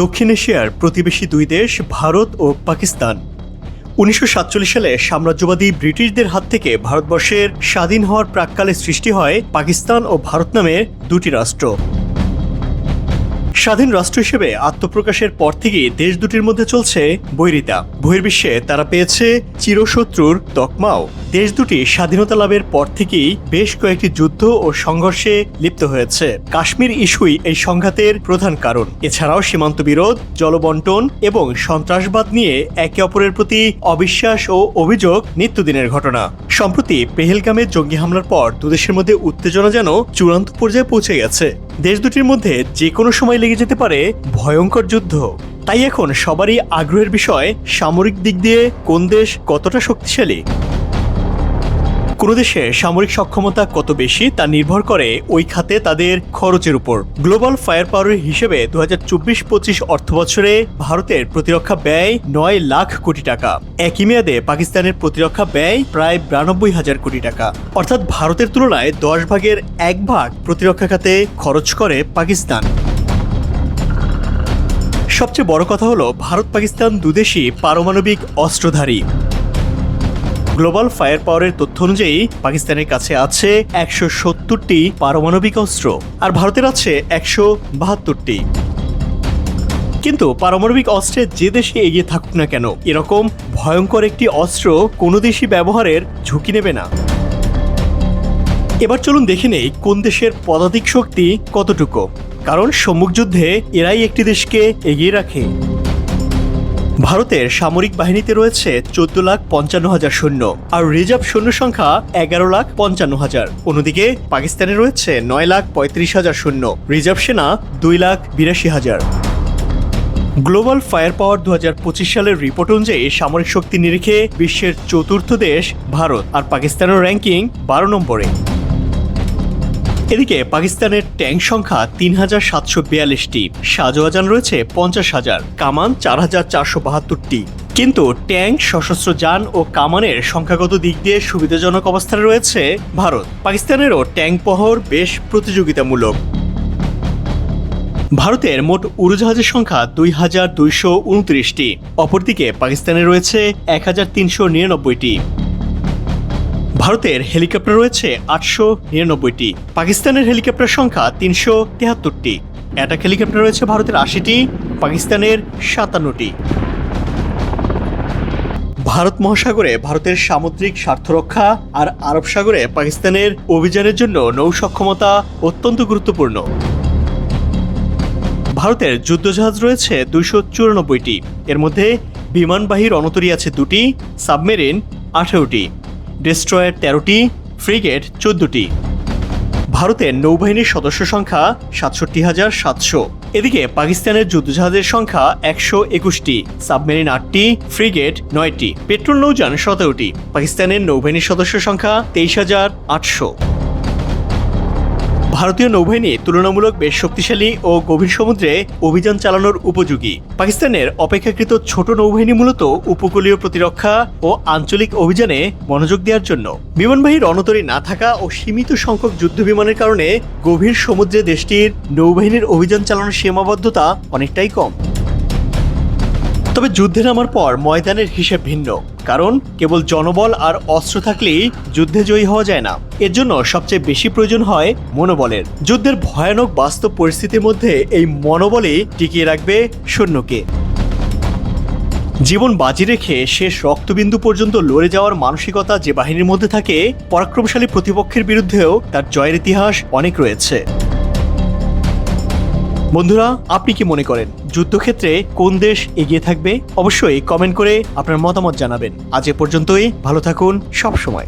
দক্ষিণ এশিয়ার প্রতিবেশী দুই দেশ, ভারত ও পাকিস্তান। উনিশশো সাতচল্লিশ সালে সাম্রাজ্যবাদী ব্রিটিশদের হাত থেকে ভারতবর্ষের স্বাধীন হওয়ার প্রাককালে সৃষ্টি হয় পাকিস্তান ও ভারত নামে দুটি রাষ্ট্র। স্বাধীন রাষ্ট্র হিসেবে আত্মপ্রকাশের পর থেকেই দেশ দুটির মধ্যে চলছে বৈরিতা। বহির্বিশ্বে তারা পেয়েছে চিরশত্রুর তকমাও। দেশ দুটি স্বাধীনতা লাভের পর থেকেই বেশ কয়েকটি যুদ্ধ ও সংঘর্ষে লিপ্ত হয়েছে। কাশ্মীর ইস্যুই এই সংঘাতের প্রধান কারণ। এছাড়াও সীমান্ত বিরোধ, জলবন্টন এবং সন্ত্রাসবাদ নিয়ে একে অপরের প্রতি অবিশ্বাস ও অভিযোগ নিত্যদিনের ঘটনা। সম্প্রতি পেহেলগামে জঙ্গি হামলার পর দুদেশের মধ্যে উত্তেজনা যেন চূড়ান্ত পর্যায়ে পৌঁছে গেছে। দেশ দুটির মধ্যে যে কোনো সময় লেগে যেতে পারে ভয়ঙ্কর যুদ্ধ। তাই এখন সবারই আগ্রহের বিষয় সামরিক দিক দিয়ে কোন দেশ কতটা শক্তিশালী। কোনো দেশে সামরিক সক্ষমতা কত বেশি তা নির্ভর করে ওই খাতে তাদের খরচের উপর। গ্লোবাল ফায়ার পাওয়ারের হিসেবে দু হাজার চব্বিশ পঁচিশ অর্থ বছরে ভারতের প্রতিরক্ষা ব্যয় নয় লাখ কোটি টাকা। একই মেয়াদে পাকিস্তানের প্রতিরক্ষা ব্যয় প্রায় বিরানব্বই হাজার কোটি টাকা। অর্থাৎ ভারতের তুলনায় দশ ভাগের এক ভাগ প্রতিরক্ষা খাতে খরচ করে পাকিস্তান। সবচেয়ে বড় কথা হলো, ভারত পাকিস্তান দুদেশই পারমাণবিক অস্ত্রধারী। গ্লোবাল ফায়ার পাওয়ারের তথ্য অনুযায়ী, পাকিস্তানের কাছে আছে একশো সত্তরটি পারমাণবিক অস্ত্র আর ভারতের আছে একশো বাহাত্তরটি। কিন্তু পারমাণবিক অস্ত্রে যে দেশে এগিয়ে থাকুক না কেন, এরকম ভয়ঙ্কর একটি অস্ত্র কোনো দেশই ব্যবহারের ঝুঁকি নেবে না। এবার চলুন দেখে নেই কোন দেশের পদাতিক শক্তি কতটুকু। কারণ সম্মুখ যুদ্ধে এরাই একটি দেশকে এগিয়ে রাখে। ভারতের সামরিক বাহিনীতে রয়েছে চোদ্দ লাখ পঞ্চান্ন হাজার সৈন্য, আর রিজার্ভ সৈন্য সংখ্যা এগারো লাখ পঞ্চান্ন হাজার। অন্যদিকে পাকিস্তানে রয়েছে নয় লাখ পঁয়ত্রিশ হাজার সৈন্য, রিজার্ভ সেনা দুই লাখ বিরাশি হাজার। গ্লোবাল ফায়ার পাওয়ার দু হাজার পঁচিশ সালের রিপোর্ট অনুযায়ী সামরিক শক্তি নিরিখে বিশ্বের চতুর্থ দেশ ভারত, আর পাকিস্তানের র্যাঙ্কিং বারো নম্বরে। এদিকে পাকিস্তানের ট্যাঙ্ক সংখ্যা তিন হাজার সাতশো বিয়াল্লিশটি সাজোয়াজান রয়েছে পঞ্চাশ হাজার, কামান চার হাজার চারশো বাহাত্তরটি। কিন্তু ট্যাঙ্ক, সশস্ত্র যান ও কামানের সংখ্যাগত দিক দিয়ে সুবিধাজনক অবস্থানে রয়েছে ভারত। পাকিস্তানেরও ট্যাঙ্ক পহর বেশ প্রতিযোগিতামূলক। ভারতের মোট উড়োজাহাজের সংখ্যা দুই হাজার দুইশো উনত্রিশটি, অপরদিকে পাকিস্তানে রয়েছে এক হাজার তিনশো নিরানব্বইটি। ভারতের হেলিকপ্টার রয়েছে আটশো নিরানব্বইটি, পাকিস্তানের হেলিকপ্টার সংখ্যা তিনশো তেহাত্তরটি। অ্যাটাক হেলিকপ্টার রয়েছে ভারতের আশিটি, পাকিস্তানের সাতান্নটি। ভারত মহাসাগরে ভারতের সামুদ্রিক স্বার্থ রক্ষা আর আরব সাগরে পাকিস্তানের অভিযানের জন্য নৌ সক্ষমতা অত্যন্ত গুরুত্বপূর্ণ। ভারতের যুদ্ধজাহাজ রয়েছে দুইশো চুরানব্বইটি, এর মধ্যে বিমানবাহী রণতরী আছে দুটি, সাবমেরিন আঠেরোটি। ডেস্ট্রয়ার তেরোটি, ফ্রিগেট চোদ্দটি। ভারতের নৌবাহিনীর সদস্য সংখ্যা সাতষট্টি হাজার সাতশো। এদিকে পাকিস্তানের যুদ্ধজাহাজের সংখ্যা একশো একুশটি, সাবমেরিন আটটি, ফ্রিগেট নয়টি, পেট্রোল নৌযান সতেরোটি। পাকিস্তানের নৌবাহিনীর সদস্য সংখ্যা তেইশ হাজার আটশো। ভারতীয় নৌবাহিনী তুলনামূলক বেশ শক্তিশালী ও গভীর সমুদ্রে অভিযান চালানোর উপযোগী। পাকিস্তানের অপেক্ষাকৃত ছোট নৌবাহিনী মূলত উপকূলীয় প্রতিরক্ষা ও আঞ্চলিক অভিযানে মনোযোগ দেওয়ার জন্য। বিমানবাহী রণতরী না থাকা ও সীমিত সংখ্যক যুদ্ধ বিমানের কারণে গভীর সমুদ্রে দেশটির নৌবাহিনীর অভিযান চালানোর সীমাবদ্ধতা অনেকটাই কম। তবে যুদ্ধে নামার পর ময়দানের হিসেব ভিন্ন, কারণ কেবল জনবল আর অস্ত্র থাকলেই যুদ্ধে জয়ী হওয়া যায় না। এর জন্য সবচেয়ে বেশি প্রয়োজন হয় মনোবলের। যুদ্ধের ভয়ানক বাস্তব পরিস্থিতির মধ্যে এই মনোবলই টিকিয়ে রাখবে সৈন্যকে। জীবন বাজি রেখে শেষ রক্তবিন্দু পর্যন্ত লড়ে যাওয়ার মানসিকতা যে বাহিনীর মধ্যে থাকে, পরাক্রমশালী প্রতিপক্ষের বিরুদ্ধেও তার জয়ের ইতিহাস অনেক রয়েছে। বন্ধুরা, আপনি কি মনে করেন, যুদ্ধক্ষেত্রে কোন দেশ এগিয়ে থাকবে? অবশ্যই কমেন্ট করে আপনার মতামত জানাবেন। আজ এ পর্যন্তই, ভালো থাকুন, সব সময়।